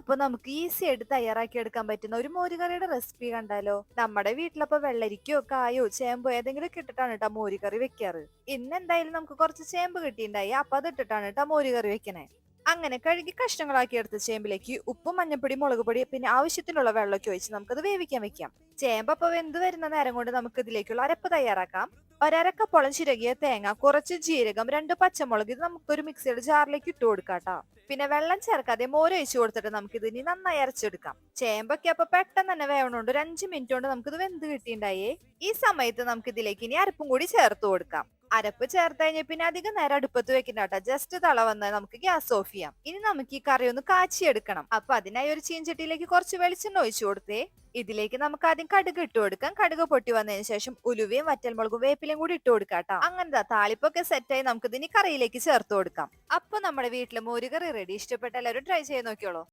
അപ്പൊ നമുക്ക് ഈസി ആയിട്ട് തയ്യാറാക്കി എടുക്കാൻ പറ്റുന്ന ഒരു മോരുകറിയുടെ റെസിപ്പി കണ്ടാലോ? നമ്മുടെ വീട്ടിലപ്പോ വെള്ളരിക്കോ കായോ ചേമ്പോ ഏതെങ്കിലും ഇട്ടിട്ടാണ് കേട്ടോ മോരുകറി വെക്കാറ്. ഇന്ന് എന്തായാലും നമുക്ക് കുറച്ച് ചേമ്പ് കിട്ടിയിട്ടുണ്ടായി. അപ്പൊ അത് ഇട്ടിട്ടാണ് കേട്ടോ മോരുകറി വെക്കണേ. അങ്ങനെ കഴുകി കഷ്ണങ്ങളാക്കി എടുത്ത ചേമ്പിലേക്ക് ഉപ്പും മഞ്ഞപ്പൊടി മുളക് പൊടി പിന്നെ ആവശ്യത്തിനുള്ള വെള്ളമൊക്കെ ഒഴിച്ച് നമുക്കത് വേവിക്കാൻ വെക്കാം. ചേമ്പ് അപ്പൊ വെന്ത് വരുന്ന നേരം കൊണ്ട് നമുക്ക് ഇതിലേക്കുള്ള അരപ്പ് തയ്യാറാക്കാം. ഒരക്കപ്പോളം ചിരകിയ തേങ്ങ കുറച്ച് ജീരകം രണ്ട് പച്ചമുളക് ഇത് നമുക്കൊരു മിക്സിയുടെ ജാറിലേക്ക് ഇട്ട് കൊടുക്കാട്ടോ പിന്നെ വെള്ളം ചേർക്കാതെ മോര് ഒഴിച്ചു കൊടുത്തിട്ട് നമുക്ക് ഇതിനി നന്നായി അരച്ചെടുക്കാം. ചേമ്പൊക്കെ അപ്പൊ പെട്ടെന്ന് തന്നെ വേവണോണ്ട് ഒരു അഞ്ച് മിനിറ്റ് കൊണ്ട് നമുക്കിത് വെന്ത് കിട്ടിണ്ടായേ ഈ സമയത്ത് നമുക്ക് ഇതിലേക്ക് ഇനി അരപ്പും കൂടി ചേർത്ത് കൊടുക്കാം. അരപ്പ് ചേർത്ത് കഴിഞ്ഞാൽ പിന്നെ അധികം നേരം അടുപ്പത്ത് വെക്കണ്ട കേട്ടോ. ജസ്റ്റ് തള വന്നാൽ നമുക്ക് ഗ്യാസ് ഓഫ് ചെയ്യാം. ഇനി നമുക്ക് ഈ കറി ഒന്ന് കാച്ചിയെടുക്കണം അപ്പൊ അതിനായി ഒരു ചീൻചട്ടിയിലേക്ക് കുറച്ച് വെളിച്ചെണ്ണ ഒഴിച്ചു കൊടുത്തേ. ഇതിലേക്ക് നമുക്ക് ആദ്യം കടുക് ഇട്ട് കൊടുക്കാം. കടുക് പൊട്ടി വന്നതിന് ശേഷം ഉലുവയും വറ്റൽമുളകും വേപ്പിലും കൂടി ഇട്ട് കൊടുക്കാട്ടോ അങ്ങനത്തെ അങ്ങനെ താളിപ്പൊക്കെ സെറ്റായി നമുക്ക് ഇതിനി കറിയിലേക്ക് ചേർത്ത് കൊടുക്കാം. അപ്പൊ നമ്മുടെ വീട്ടിലെ മോരുകറി റെഡി ഇഷ്ടപ്പെട്ട എല്ലാവരും ട്രൈ ചെയ്ത് നോക്കിയോളൂ